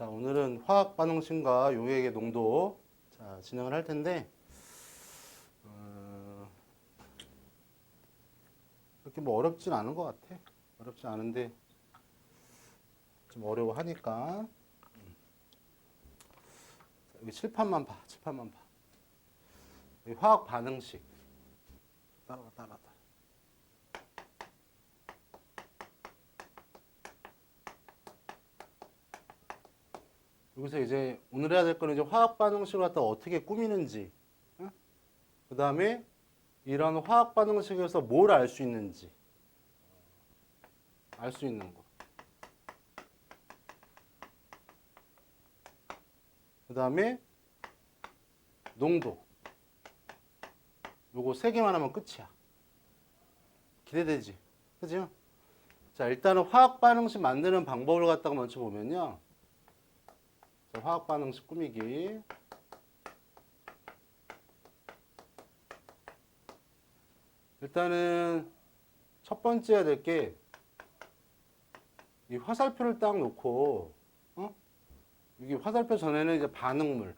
자, 오늘은 화학 반응식과 용액의 농도 자, 진행을 할 텐데 어, 그렇게 뭐 어렵진 않은 것 같아. 어렵지 않은데 좀 어려워하니까 음. 자, 여기 칠판만 봐. 칠판만 봐. 화학 반응식 따라가 따라가. 따라가. 여기서 이제 오늘 해야 될 거는 이제 화학 반응식을 갖다 어떻게 꾸미는지, 그 다음에 이런 화학 반응식에서 뭘 알 수 있는지, 알 수 있는 거. 그 다음에 농도. 요거 세 개만 하면 끝이야. 기대되지? 그죠? 자, 일단은 화학 반응식 만드는 방법을 갖다가 먼저 보면요. 자, 화학 반응식 꾸미기. 일단은 첫 번째 해야 될 게 이 화살표를 딱 놓고 어? 여기 화살표 전에는 이제 반응물.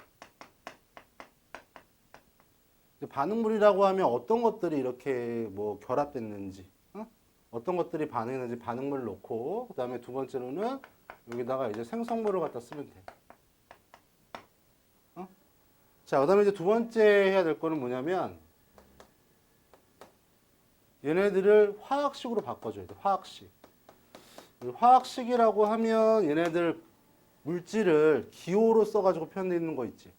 반응물이라고 하면 어떤 것들이 이렇게 뭐 결합됐는지, 어? 어떤 것들이 반응했는지 반응물 놓고 그 다음에 두 번째로는 여기다가 이제 생성물을 갖다 쓰면 돼. 자, 그 다음에 이제 두 번째 해야 될 거는 뭐냐면, 얘네들을 화학식으로 바꿔줘야 돼, 화학식. 이 화학식이라고 하면 얘네들 물질을 기호로 써가지고 표현되어 있는 거 있지.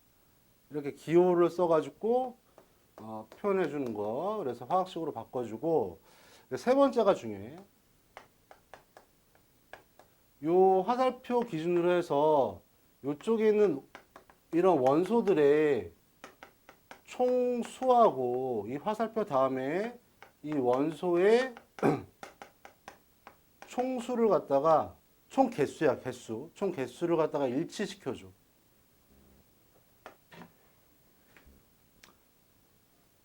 이렇게 기호를 써가지고, 어, 표현해 주는 거. 그래서 화학식으로 바꿔주고, 세 번째가 중요해. 요 화살표 기준으로 해서 요쪽에 있는 이런 원소들의 총수하고 이 화살표 다음에 이 원소의 총수를 갖다가 총 개수야 개수 총 개수를 갖다가 일치시켜줘.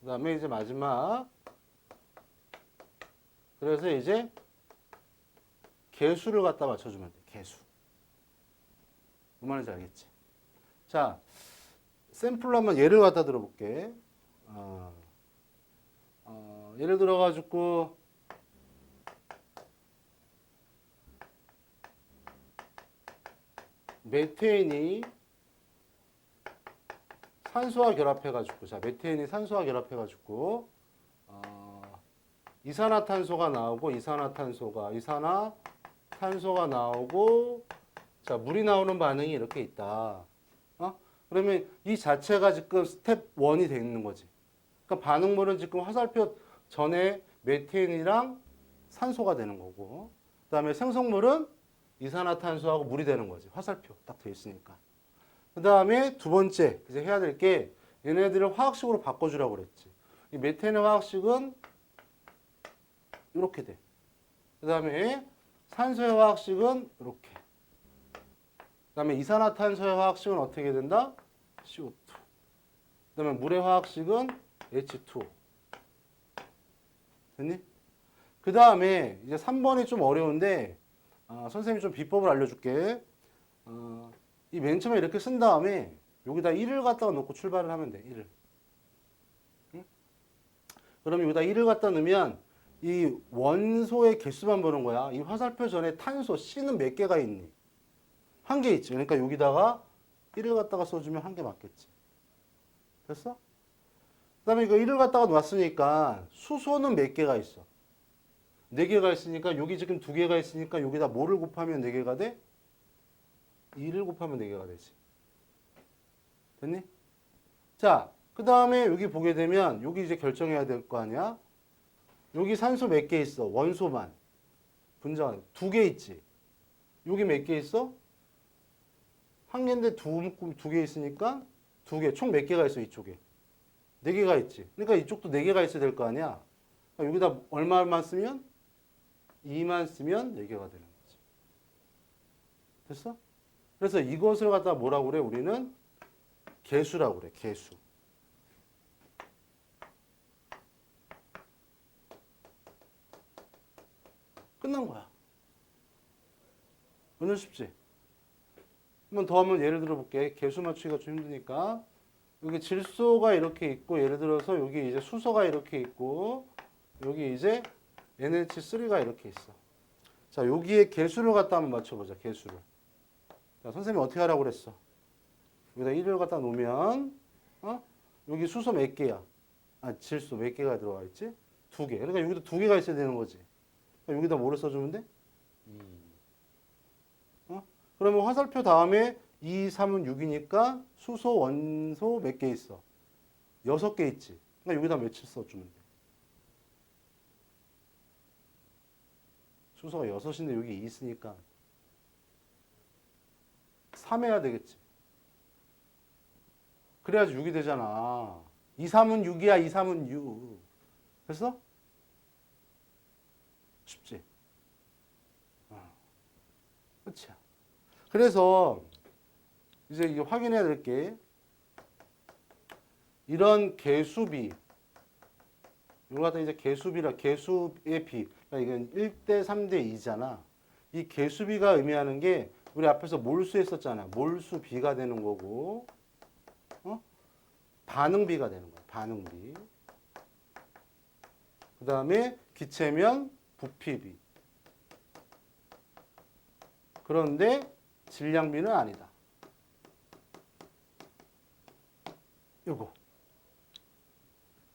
그 다음에 이제 마지막 그래서 이제 개수를 갖다 맞춰주면 돼 개수. 무슨 말인지 알겠지? 자, 샘플로 한번 예를 갖다 들어볼게. 어, 어, 예를 들어가지고, 메테인이 산소와 결합해가지고, 자, 메테인이 산소와 결합해가지고, 어, 이산화탄소가 나오고, 이산화탄소가, 이산화탄소가 나오고, 자, 물이 나오는 반응이 이렇게 있다. 어? 그러면 이 자체가 지금 스텝 1이 되어 있는 거지. 그러니까 반응물은 지금 화살표 전에 메테인이랑 산소가 되는 거고, 그 다음에 생성물은 이산화탄소하고 물이 되는 거지. 화살표 딱 되어 있으니까. 그 다음에 두 번째, 이제 해야 될 게 얘네들을 화학식으로 바꿔 주라고 그랬지. 이 메테인의 화학식은 이렇게 돼. 그 다음에 산소의 화학식은 이렇게. 그다음에 이산화탄소의 화학식은 어떻게 된다? CO2. 그 다음에 물의 화학식은 H2O. 됐니? 그 다음에 이제 3번이 좀 어려운데 어, 선생님이 좀 비법을 알려줄게. 어, 이 맨 처음에 이렇게 쓴 다음에 여기다 1을 갖다가 놓고 출발을 하면 돼. 1을. 응? 그럼 여기다 1을 갖다 넣으면 이 원소의 개수만 보는 거야. 이 화살표 전에 탄소 C는 몇 개가 있니? 한 개 있지. 그러니까 여기다가 1을 갖다가 써주면 한 개 맞겠지. 됐어? 그 다음에 이거 1을 갖다가 놨으니까 수소는 몇 개가 있어? 4개가 있으니까 여기 지금 2개가 있으니까 여기다 뭐를 곱하면 4개가 돼? 2를 곱하면 4개가 되지. 됐니? 자, 그 다음에 여기 보게 되면 여기 이제 결정해야 될 거 아니야? 여기 산소 몇 개 있어? 원소만. 분자가 두개 있지. 여기 몇 개 있어? 한 개인데 두 묶음 두 개 있으니까 두 개. 총 몇 개가 있어, 이쪽에? 네 개가 있지. 그러니까 이쪽도 네 개가 있어야 될 거 아니야? 그러니까 여기다 얼마만 쓰면? 2만 쓰면 네 개가 되는 거지. 됐어? 그래서 이것을 갖다 뭐라고 그래? 우리는 개수라고 그래, 개수. 끝난 거야. 오늘 쉽지? 한번 더 하면 예를 들어 볼게. 개수 맞추기가 좀 힘드니까. 여기 질소가 이렇게 있고 예를 들어서 여기 이제 수소가 이렇게 있고 여기 이제 NH3가 이렇게 있어. 자, 여기에 개수를 갖다 한번 맞춰보자. 개수를. 자, 선생님이 어떻게 하라고 그랬어? 여기다 1을 갖다 놓으면 어? 여기 수소 몇 개야? 아, 질소 몇 개가 들어가 있지? 두 개. 그러니까 여기도 두 개가 있어야 되는 거지. 그러니까 여기다 뭐를 써주면 돼? 2. 어? 그러면 화살표 다음에 2, 3은 6이니까 수소, 원소 몇 개 있어? 여섯 개 있지. 그러니까 여기다 며칠 써주면 돼. 수소가 여섯인데 여기 2 있으니까 3 해야 되겠지. 그래야지 6이 되잖아. 2, 3은 6이야, 2, 3은 6. 됐어? 쉽지? 어. 끝이야. 그래서 이제 이게 확인해야 될 게 이런 개수비 이거 같은 이제 개수비라 개수의 비 그러니까 이건 1대 3대 2잖아. 이 개수비가 의미하는 게 우리 앞에서 몰수 했었잖아. 몰수 비가 되는 거고 어? 반응비가 되는 거야. 반응비. 그 다음에 기체면 부피비. 그런데 질량비는 아니다. 요거.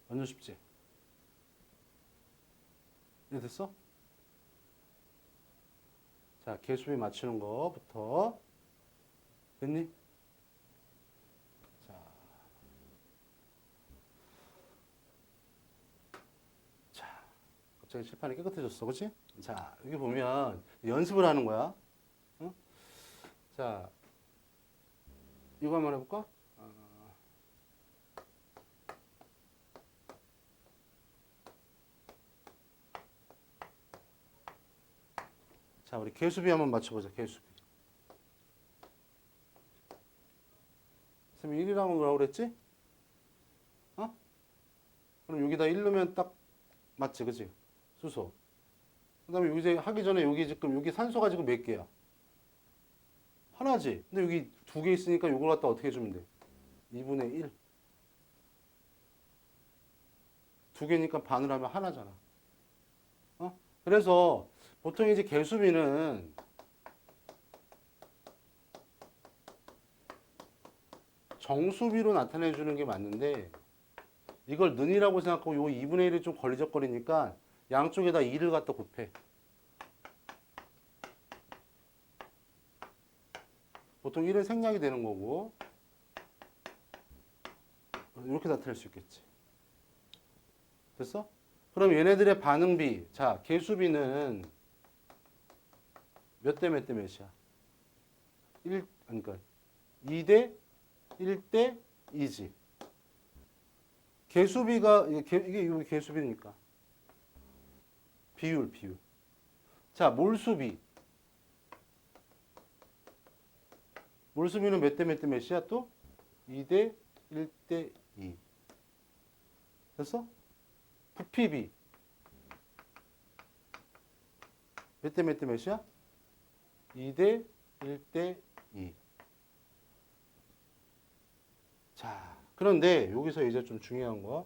완전 쉽지? 이해 됐어? 자, 개수비 맞추는 거부터. 됐니? 자. 자, 갑자기 칠판이 깨끗해졌어. 그치? 자, 여기 보면 연습을 하는 거야. 어? 자, 이거 한번 해볼까? 어, 자, 우리 개수비 한번 맞춰보자. 개수비. 선생님 1이라고 뭐라고 그랬지? 어? 그럼 여기다 1 넣으면 딱 맞지, 그치? 수소. 그 다음에 여기 하기 전에 여기 지금 여기 산소가 지금 몇 개야? 하나지. 근데 여기 두 개 있으니까 이걸 갖다 어떻게 해주면 돼? 2분의 1. 두 개니까 반을 하면 하나잖아. 어? 그래서 보통 이제 개수비는 정수비로 나타내 주는 게 맞는데 이걸 는이라고 생각하고 요 2분의 1이 좀 걸리적거리니까 양쪽에다 2를 갖다 곱해. 보통 1은 생략이 되는 거고 이렇게 나타낼 수 있겠지. 됐어? 그럼 얘네들의 반응비, 자 개수비는 몇 대 몇 대 몇이야? 1, 그러니까 2대 1대 2지. 개수비가 이게 개- 이게 개수비니까 비율 비율. 자 몰수비. 몰수비는 몇 대 몇 대 몇이야 또? 2대 1대 2. 됐어? 부피비. 몇 대 몇 대 몇이야? 2대 1대 2. 자, 그런데 여기서 이제 좀 중요한 거.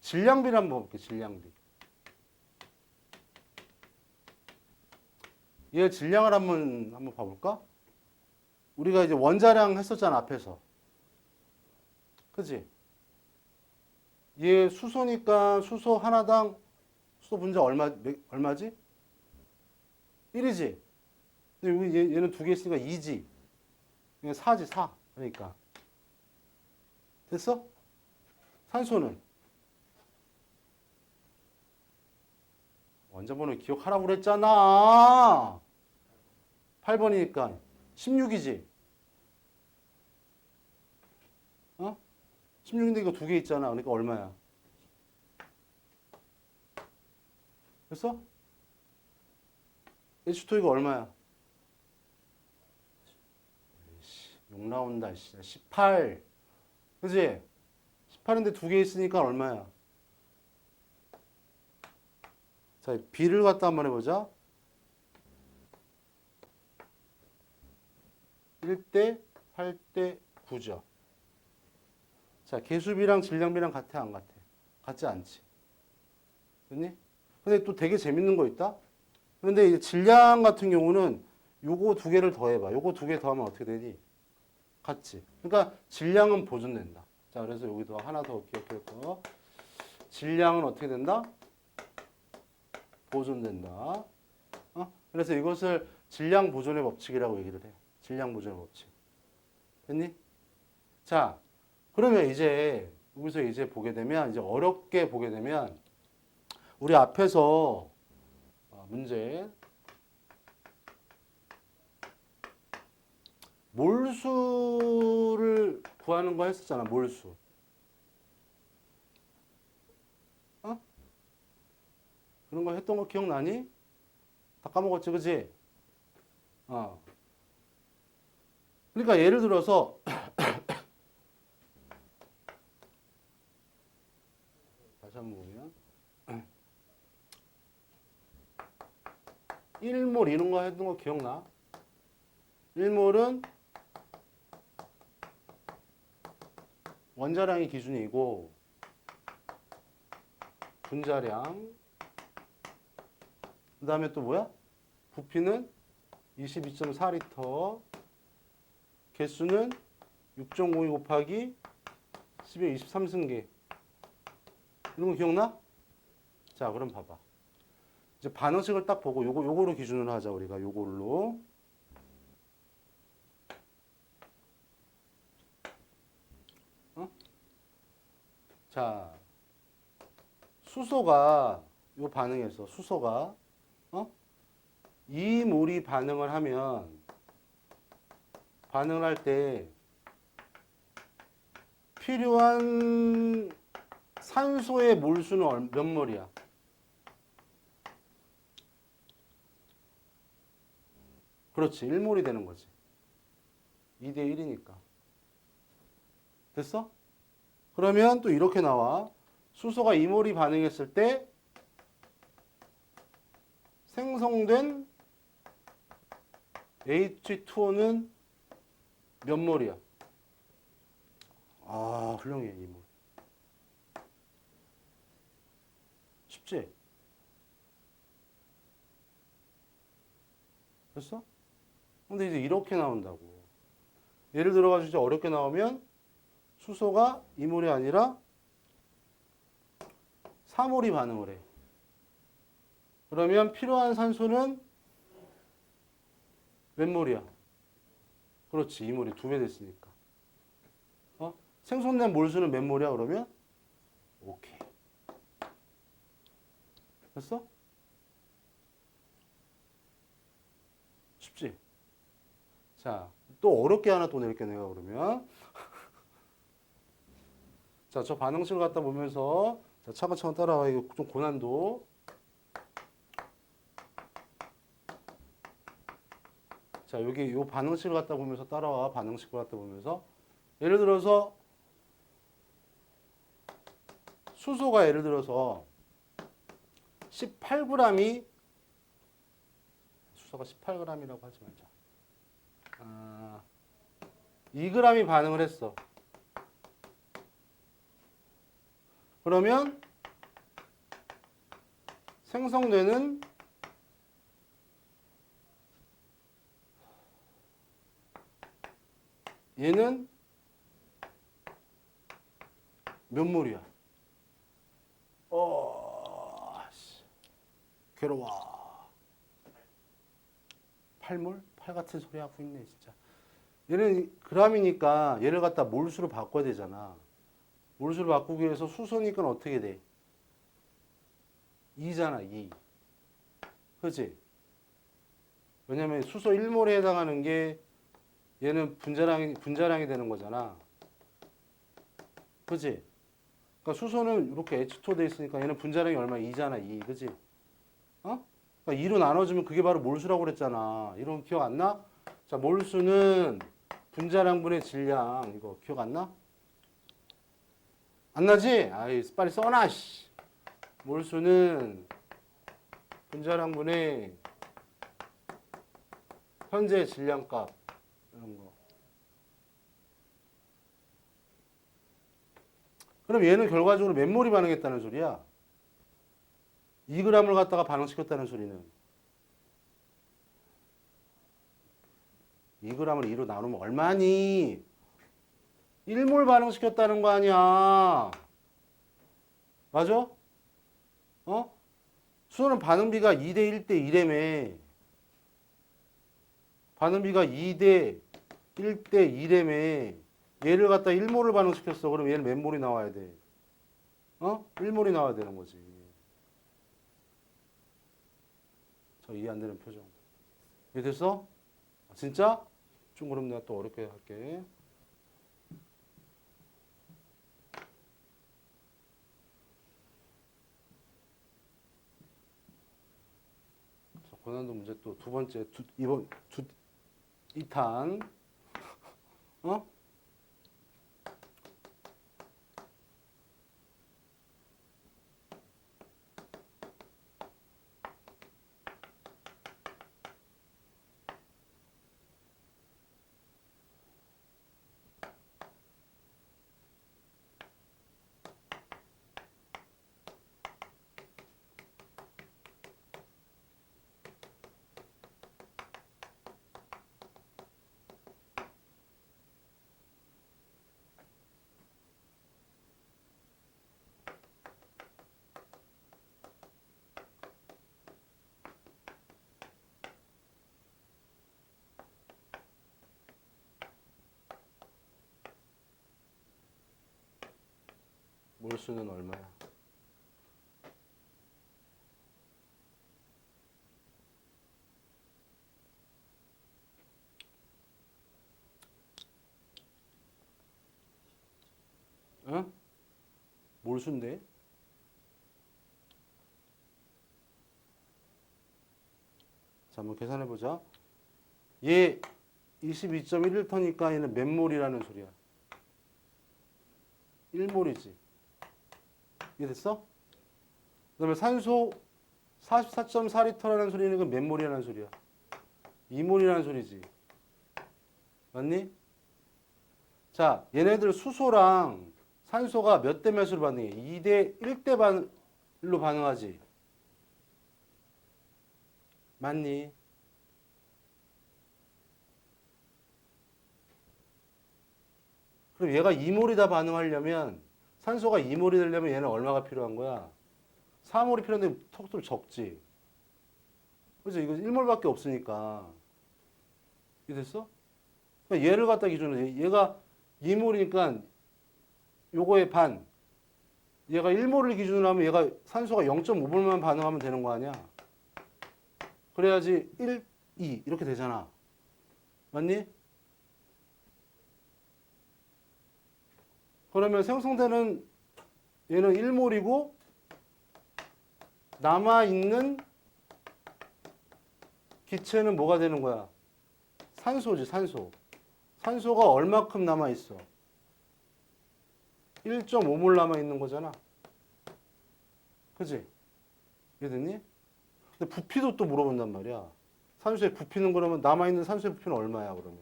질량비를 한번 볼게요, 질량비. 얘 질량을 한번, 한번 봐볼까? 우리가 이제 원자량 했었잖아, 앞에서. 그지? 얘 수소니까 수소 하나당 수소 분자 얼마, 몇- 얼마지? 1이지? 근데 얘, 얘는 두 개 있으니까 2지. 이거 4지, 4. 그러니까. 됐어? 산소는? 원자번호 기억하라고 그랬잖아. 8번이니까 16이지. 어? 16인데 이거 두 개 있잖아. 그러니까 얼마야? 됐어? H2 이거 얼마야? 에이씨, 욕 나온다. 씨. 18. 그지? 18인데 두 개 있으니까 얼마야? 자, B를 갖다 한번 해보자. 1대 8대 9죠. 자, 개수비랑 질량비랑 같아 안 같아? 같지 않지. 그니? 근데 또 되게 재밌는 거 있다? 그런데 이제 질량 같은 경우는 요거 두 개를 더해봐. 요거 두 개 더하면 어떻게 되니? 같지. 그러니까 질량은 보존된다. 자, 그래서 여기도 하나 더 기억해서 질량은 어떻게 된다? 보존된다. 어? 그래서 이것을 질량 보존의 법칙이라고 얘기를 해. 질량 보존의 법칙. 됐니? 자, 그러면 이제 여기서 이제 보게 되면 이제 어렵게 보게 되면 우리 앞에서 어, 문제 몰수를 구하는 거 했었잖아. 몰수. 어? 그런 거 했던 거 기억나니? 다 까먹었지, 그지? 어. 그러니까 예를 들어서 다시 한번 보면 1몰 이런 거 했던 거 기억나? 1몰은 원자량이 기준이고 분자량 그 다음에 또 뭐야? 부피는 22.4리터 개수는 6.52 곱하기 10의 23승계 이런 거 기억나? 자 그럼 봐봐 이제 반응식을 딱 보고 요거 요거로 기준으로 하자 우리가 요걸로 어? 자 수소가 요 반응에서 수소가 어? 이 몰이 반응을 하면 반응을 할 때 필요한 산소의 몰수는 얼- 몇 몰이야? 그렇지. 1몰이 되는 거지. 2대 1이니까. 됐어? 그러면 또 이렇게 나와. 수소가 2몰이 반응했을 때 생성된 H2O는 몇 몰이야? 아, 훌륭해, 2몰. 쉽지? 됐어? 근데 이제 이렇게 나온다고. 예를 들어가지고 이제 어렵게 나오면 수소가 2몰이 아니라 3몰이 반응을 해. 그러면 필요한 산소는 몇 몰이야? 그렇지, 2몰이 두 배 됐으니까. 어? 생성된 몰수는 몇 몰이야, 그러면? 오케이. 됐어? 쉽지? 자, 또 어렵게 하나 또 낼게, 내가 그러면. 자, 저 반응식을 갖다 보면서, 자, 차근차근 따라와. 이거 좀 고난도. 자, 여기 요 반응식을 갖다 보면서 따라와. 반응식을 갖다 보면서. 예를 들어서, 수소가 예를 들어서 18g이 수소가 18g이라고 하지 말자. 아, 2g이 반응을 했어. 그러면 생성되는 얘는 몇 몰이야? 어, 씨. 괴로워. 8몰? 8 같은 소리 하고 있네, 진짜. 얘는 그람이니까 얘를 갖다 몰수로 바꿔야 되잖아. 몰수로 바꾸기 위해서 수소니까 어떻게 돼? 2잖아, 2. 그지? 왜냐면 수소 1몰에 해당하는 게 얘는 분자량이, 분자량이 되는 거잖아. 그지? 그러니까 수소는 이렇게 H2 돼 있으니까 얘는 분자량이 얼마? 2잖아, 2. 그지? 어? 그러니까 2로 나눠주면 그게 바로 몰수라고 그랬잖아. 이런 거 기억 안 나? 자, 몰수는 분자량분의 질량. 이거 기억 안 나? 안 나지? 아이, 빨리 써놔, 씨. 몰수는 분자량분의 현재 질량값. 이런 거. 그럼 얘는 결과적으로 맨몰이 반응했다는 소리야. 2g을 갖다가 반응시켰다는 소리는 2g을 2로 나누면 얼마니? 1몰 반응시켰다는 거 아니야. 맞아? 어? 수소는 반응비가 2대 1대 1래매. 반응비가 2대 1대 1래매. 얘를 갖다 1몰을 반응시켰어. 그럼 얘는 몇 몰이 나와야 돼? 어? 1몰이 나와야 되는 거지. 저 이해 안 되는 표정. 이해 됐어? 아, 진짜? 좀 그럼 내가 또 어렵게 할게. 자, 고난도 문제 또 두 번째 두, 이번 두 2탄 어? 몰 수는 얼마야? 응? 몰수인데? 자, 한번 계산해 보자. 얘 22.11터니까 얘는 몇 몰이라는 소리야? 1몰이지. 이해됐어? 그 다음에 산소 44.4리터라는 소리는 그몇 몰이라는 소리야? 2몰이라는 소리지. 맞니? 자, 얘네들 수소랑 산소가 몇 대 몇으로 반응해? 2대 1대 반으로 반응하지. 맞니? 그럼 얘가 2몰이다 반응하려면 산소가 2몰이 되려면 얘는 얼마가 필요한 거야? 4몰이 필요한데 속도를 적지. 그죠? 이거 1몰밖에 없으니까. 이해 됐어? 그러니까 얘를 갖다 기준으로 얘- 얘가 2몰이니까 요거의 반. 얘가 1몰을 기준으로 하면 얘가 산소가 0.5몰만 반응하면 되는 거 아니야? 그래야지 1, 2 이렇게 되잖아. 맞니? 그러면 생성되는 얘는 1몰이고 남아 있는 기체는 뭐가 되는 거야? 산소지, 산소. 산소가 얼마큼 남아 있어? 1.5몰 남아 있는 거잖아. 그지? 이해됐니? 근데 부피도 또 물어본단 말이야. 산소의 부피는 그러면 남아 있는 산소의 부피는 얼마야, 그러면?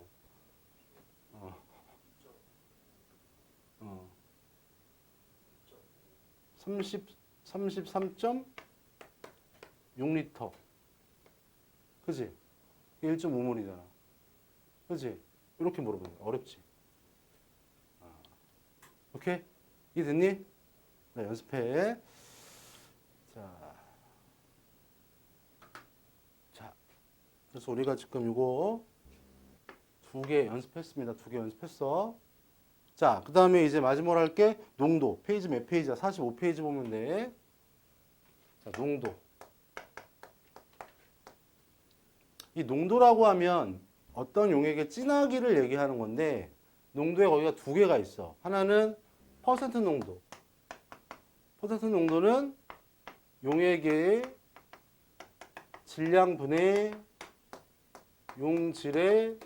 어. 어. 30, 33.6리터. 그지? 1.5몰이잖아. 그지? 이렇게 물어보는 거야. 어렵지? 아. 오케이? 이해됐니? 자, 연습해. 자. 자. 그래서 우리가 지금 이거 두 개 연습했습니다. 두 개 연습했어. 자, 그 다음에 이제 마지막으로 할 게 농도. 페이지 몇 페이지야? 45페이지 보면 돼. 자, 농도. 이 농도라고 하면 어떤 용액의 진하기를 얘기하는 건데 농도에 거기가 두 개가 있어. 하나는 퍼센트 농도. 퍼센트 농도는 용액의 질량분의 용질의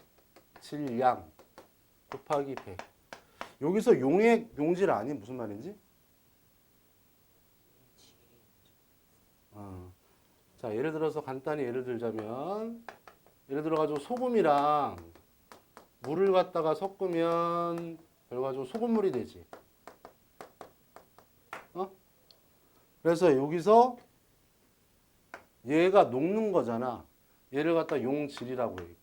질량 곱하기 100. 여기서 용액, 용질 아니 무슨 말인지? 어. 자, 예를 들어서 간단히 예를 들자면 예를 들어 가지고 소금이랑 물을 갖다가 섞으면 결과적으로 소금물이 되지. 그래서 여기서 얘가 녹는 거잖아. 얘를 갖다 용질이라고 얘기해.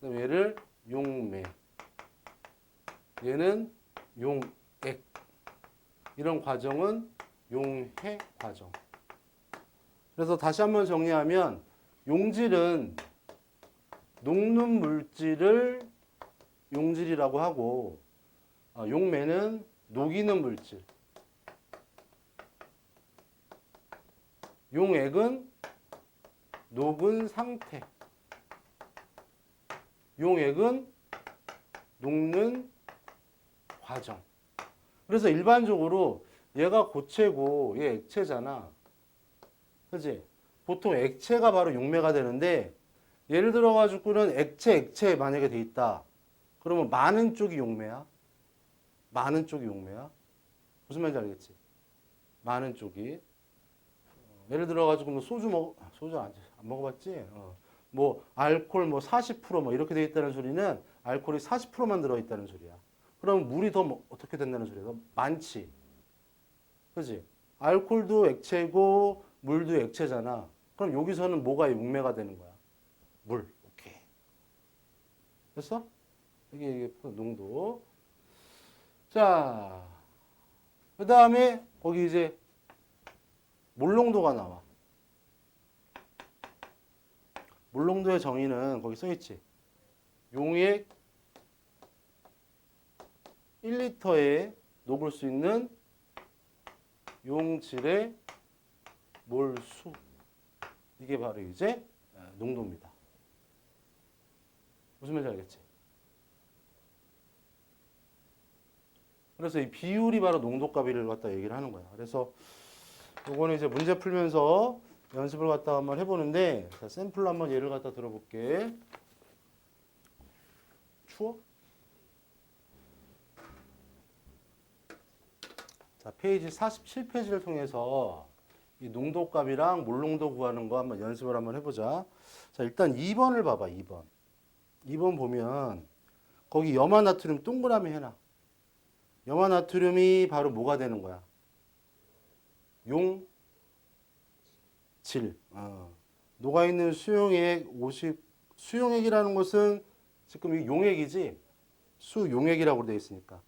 그다음 얘를 용매. 얘는 용액. 이런 과정은 용해 과정. 그래서 다시 한번 정리하면 용질은 녹는 물질을 용질이라고 하고 아, 용매는 녹이는 물질. 용액은 녹은 상태. 용액은 녹는 과정. 그래서 일반적으로 얘가 고체고 얘 액체잖아. 그지? 보통 액체가 바로 용매가 되는데 예를 들어 가지고는 액체 액체 만약에 돼 있다. 그러면 많은 쪽이 용매야. 많은 쪽이 용매야. 무슨 말인지 알겠지? 많은 쪽이. 어, 예를 들어 가지고 뭐 소주 먹 소주 안, 안 먹어봤지? 어. 뭐 알코올 뭐 40%뭐 이렇게 돼 있다는 소리는 알코올이 40%만 들어 있다는 소리야. 그럼 물이 더 뭐- 어떻게 된다는 소리야? 더 많지. 그지? 알코올도 액체고 물도 액체잖아. 그럼 여기서는 뭐가 용매가 되는 거야? 물. 됐어? 이게, 이게 농도. 자, 그 다음에 거기 이제 물농도가 나와. 물농도의 정의는 거기 써있지. 용액 1리터에 녹을 수 있는 용질의 몰수. 이게 바로 이제 아, 농도입니다. 무슨 말인지 알겠지? 그래서 이 비율이 바로 농도값을 갖다 얘기를 하는 거야. 그래서 요거는 이제 문제 풀면서 연습을 갖다 한번 해보는데 자, 샘플로 한번 예를 갖다 들어볼게. 추워? 자, 페이지 47페이지를 통해서 이 농도 값이랑 물농도 구하는 거 한번 연습을 한번 해보자. 자, 일단 2번을 봐봐, 2번. 2번 보면 거기 염화나트륨 동그라미 해놔. 염화나트륨이 바로 뭐가 되는 거야? 용, 질. 어. 녹아있는 수용액 50, 수용액이라는 것은 지금 이 용액이지? 수용액이라고 되어 있으니까.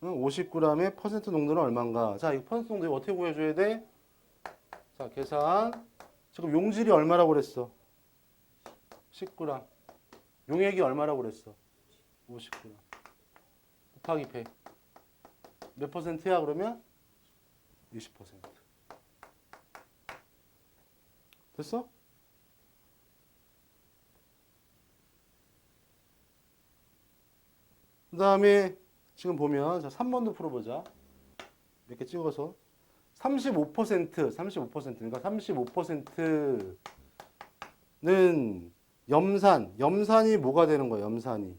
50g의 퍼센트 농도는 얼마인가? 자, 이 퍼센트 농도 어떻게 구해줘야 돼? 자, 계산. 지금 용질이 얼마라고 그랬어? 10g. 용액이 얼마라고 그랬어? 50g. 곱하기 100. 몇 퍼센트야, 그러면? 20%. 됐어? 그 다음에 지금 보면 자 3번도 풀어보자. 몇개 찍어서 35% 35% 그러니까 35%는 염산 염산이 뭐가 되는 거야 염산이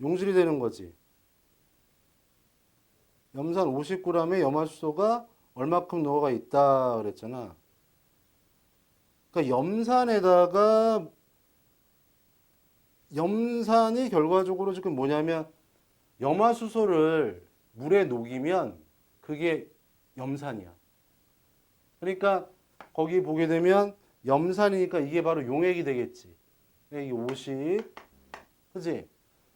용질이 되는 거지. 염산 50g의 염화수소가 얼마큼 녹아 있다 그랬잖아. 그러니까 염산에다가 염산이 결과적으로 지금 뭐냐면 염화수소를 물에 녹이면 그게 염산이야. 그러니까 거기 보게 되면 염산이니까 이게 바로 용액이 되겠지. 이게 50. 그지?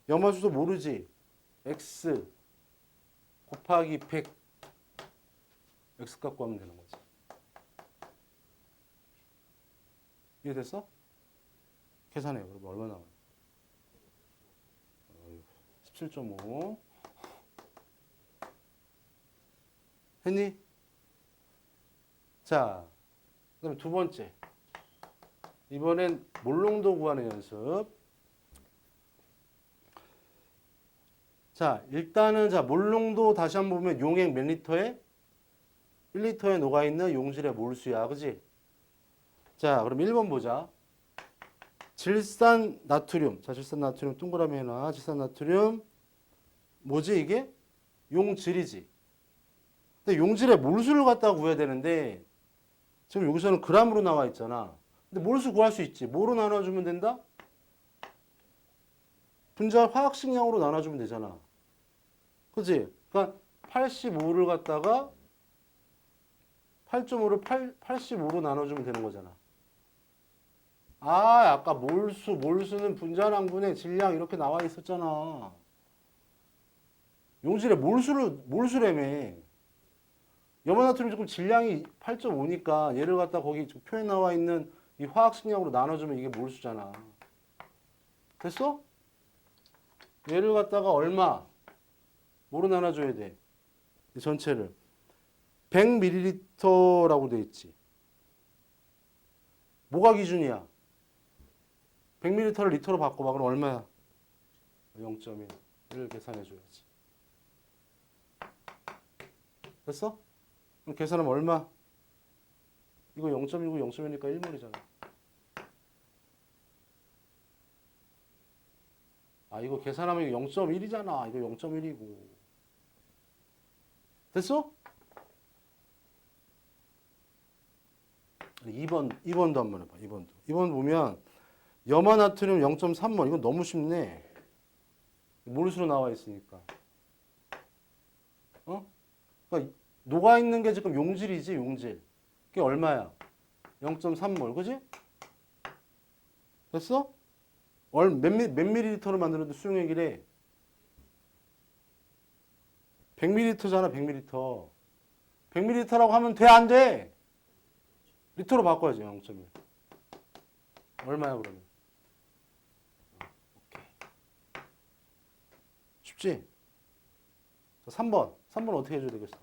염화수소 모르지? X 곱하기 100. X 갖고 하면 되는 거지. 이해됐어? 계산해요. 그러면 얼마 나와요? 17.5 했니? 자, 그럼 두 번째. 이번엔 몰롱도 구하는 연습. 자, 일단은 자, 몰롱도 다시 한번 보면 용액 몇 리터에? 1리터에 녹아 있는 용질의 몰수야. 그지? 자, 그럼 1번 보자. 질산 나트륨. 자, 질산 나트륨 동그라미 해놔. 질산 나트륨. 뭐지 이게? 용질이지. 근데 용질의 몰수를 갖다가 구해야 되는데 지금 여기서는 그람으로 나와 있잖아. 근데 몰수 구할 수 있지. 뭐로 나눠주면 된다? 분자 화학식량으로 나눠주면 되잖아. 그지? 그러니까 85를 갖다가 8.5를 8, 85로 나눠주면 되는 거잖아. 아, 아까 몰수, 몰수는 분자량분의 질량 이렇게 나와 있었잖아. 용질의 몰수를, 몰수라며. 염화나트륨 조금 질량이 8.5니까 얘를 갖다 거기 표에 나와 있는 이 화학 식량으로 나눠주면 이게 몰수잖아. 됐어? 얘를 갖다가 얼마? 뭐로 나눠줘야 돼? 이 전체를. 100ml라고 돼 있지. 뭐가 기준이야? 100ml를 리터로 바꿔봐. 그럼 얼마야? 0.1을 계산해 줘야지. 됐어? 그럼 계산하면 얼마? 이거 0.1고 0.1이니까 1몰이잖아. 아, 이거 계산하면 이거 0.1이잖아. 이거 0.1이고. 됐어? 2번, 2번도 한번 해봐. 2번도. 2번 보면 염화나트륨 0.3몰. 이건 너무 쉽네. 몰수로 나와 있으니까. 어? 그러니까 녹아 있는 게 지금 용질이지, 용질. 그게 얼마야? 0.3몰. 그지? 됐어? 얼, 몇, 미- 몇 밀리리터로 만드는데 수용액이래? 100ml잖아, 100ml. 100ml라고 하면 돼, 안 돼? 리터로 바꿔야지, 0.1. 얼마야, 그러면? 어, 오케이. 쉽지? 자, 3번. 3번 어떻게 해줘야 되겠어?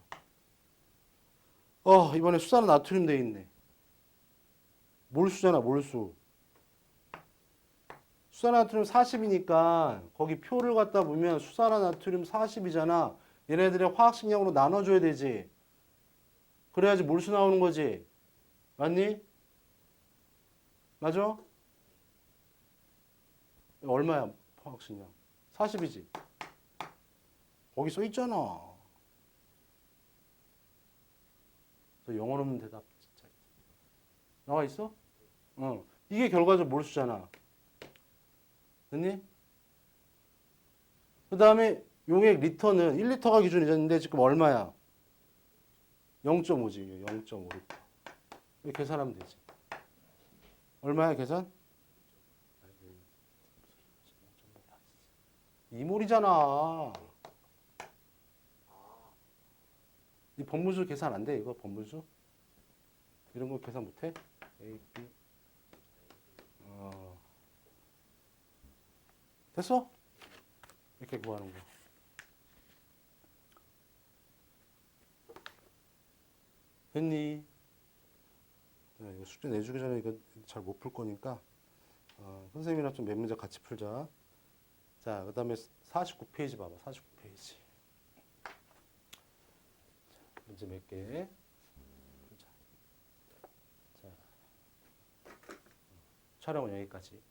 어, 이번에 수산화 나트륨 돼 있네. 몰수잖아, 몰수. 수산화나트륨 40이니까 거기 표를 갖다 보면 수산화나트륨 40이잖아. 얘네들의 화학식량으로 나눠줘야 되지. 그래야지 몰수 나오는 거지. 맞니? 맞아? 얼마야 화학식량? 40이지. 거기 써 있잖아. 저 영혼 없는 대답. 나와 있어? 어. 이게 결과적 몰수잖아. 됐니? 그 다음에 용액 리터는 1리터가 기준이었는데 지금 얼마야? 0.5지. 0.5리터. 이거 계산하면 되지. 얼마야 계산? 2몰이잖아. 이 번분수 계산 안 돼, 이거 번분수? 이런 거 계산 못 해? A, B. 어. 됐어? 이렇게 구하는 거. 됐니? 네, 이거 숙제 내주기 전에 이거 잘 못 풀 거니까 어, 선생님이랑 좀 몇 문제 같이 풀자. 자, 그 다음에 49페이지 봐봐. 49페이지. 문제 몇 개? 풀자. 자, 촬영은 여기까지.